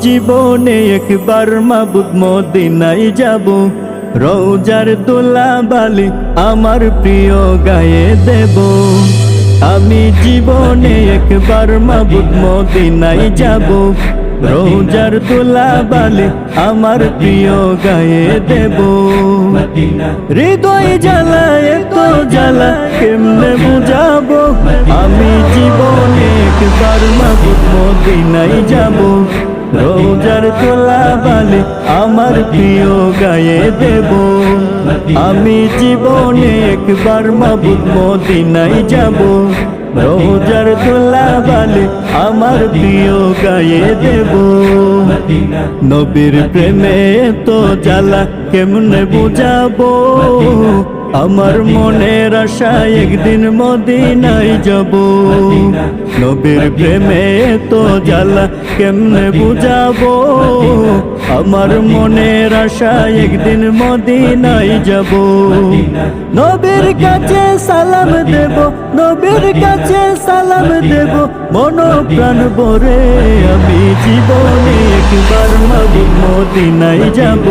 জীবনে একবার মাবুদ মদিনায় যাব। রোজার দোলা বালি আমার প্রিয় গায়ে দেব। আমি জীবনে একবার মাবুদ মদিনায় যাব। রোজার দোলা বালি আমার প্রিয় গায়ে দেব। হৃদয় জ্বালা এত জ্বালা, কেমনে বুঝাবো? আমি জীবনে একবার মাবুদ মদিনায় যাব। রোজার তোলা বালি আমার প্রিয় গায়ে দেব। আমি জীবনে একবার মাবুদ মদিনায় যাব। রোজার তোলা বালি আমার প্রিয় গায়ে দেব। নবীর প্রেমে তো জ্বালা কেমনে বুঝাবো? আমার মনের আশা একদিন মদিনায় যাব। নবীর প্রেমে তো জ্বালা কেমনে বুঝাবো? আমার মনের আশা একদিন মদিনায় যাব। নবীর কাছে সালাম দেব, নবীর কাছে সালাম দেব। মন প্রাণ ভরে আমি জীবনে একবার মদিনায় যাব।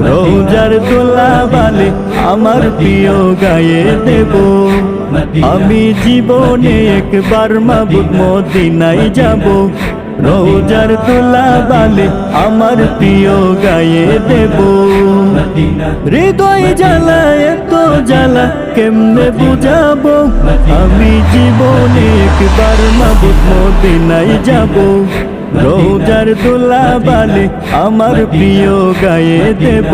রোজার দোলা বালে আমার প্রিয় গায়ে দেব। আমি জীবনে একবার মাবুদ মদিনায় যাব। রোজার দোলা বালে আমার প্রিয় গায়ে দেব। হৃদয় জ্বালা, এত জ্বালা কেমনে বুঝাবো? আমি জীবনে একবার মাবুদ মদিনায় যাব। রোজার দোলা বালে আমার প্রিয় গায়ে দেব।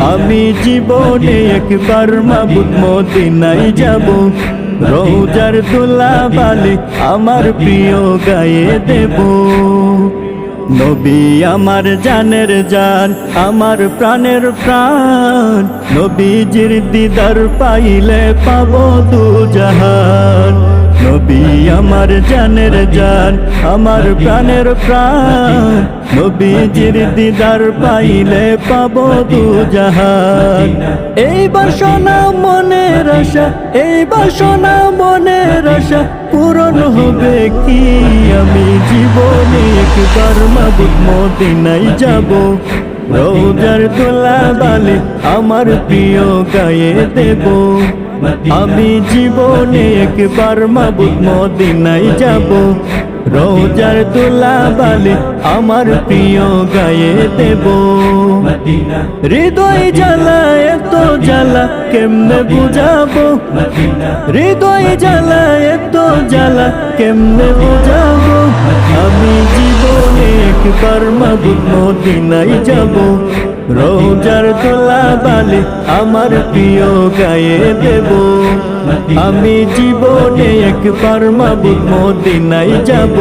আমি জীবনে একবার মাবুদ মদিনায় যাব। রোজার দোলা বালে আমার প্রিয় গায়ে দেব। নবী আমার জানের জান, আমার প্রাণের প্রাণ। নবীজির দিদার পাইলে পাব দু জাহান। নবী আমার জানের জান, আমার প্রাণের প্রাণ। নবীজির দিদার পাইলে পাবো দু জাহান এই বাসনা মনে আশা এই বাসনা মনে আশা, পূরণ হবে কি আমি জীবনে? একবার মাবুদ মদিনায় যাব। রোজার তোলা বালে আমার প্রিয় গায়ে দেব। আমি জীবনে একবার মাবুদ মদিনায় যাব। রোজার তোলা বালে আমার প্রিয় গায়ে দেব। হৃদয় জ্বালা, এত জ্বালা কেমনে বুঝাবো? হৃদয় জ্বালা, এত জ্বালা কেমনে বুঝাবো? আমি একবার মাবুদ মদিনায় যাব। রোজার তোলা বালে আমার প্রিয় গায়ে দেব। আমি জীবনে একবার মাবুদ মদিনায় যাব।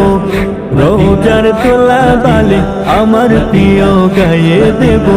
রোজার তোলা বালে আমার প্রিয় গায়ে দেব।